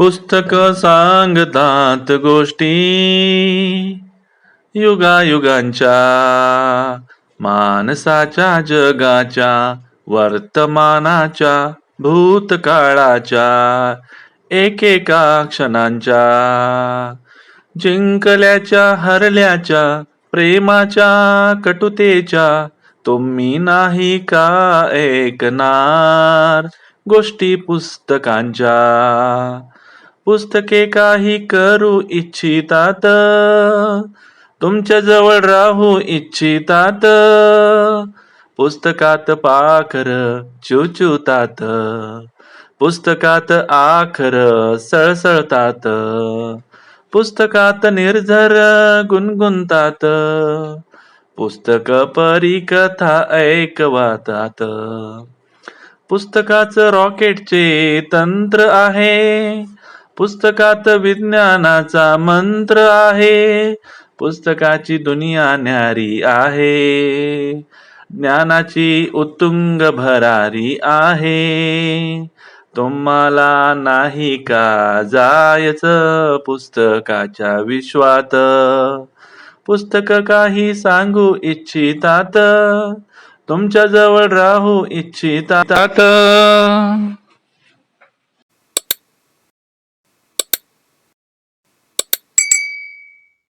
पुस्तक सांगतात गोष्टी. युगायुगांच्या माणसाच्या जगाच्या वर्तमानाच्या भूतकाळाच्या एकेका क्षणांच्या. जिंकल्याच्या हरल्याच्या प्रेमाच्या कटुतेच्या तुम्ही नाही का ऐकणार गोष्टी पुस्तकांच्या? पुस्तके काही करू इच्छितात. तुमच्या जवळ राहू इच्छितात. पुस्तकात पाखर चुचुतात. पुस्तकात आखर सळसळतात. पुस्तकात निर्झर गुणगुणतात. पुस्तक परीकथा ऐकवातात. पुस्तकाचं रॉकेटचे तंत्र आहे. पुस्तकात विज्ञानाचा मंत्र आहे. पुस्तकाची दुनिया न्यारी आहे. ज्ञानाची उत्तुंग भरारी आहे. तुम्हाला नाही का जायचं पुस्तकाच्या विश्वात? पुस्तक काही सांगू इच्छितात. तुमच्या जवळ राहू इच्छितात.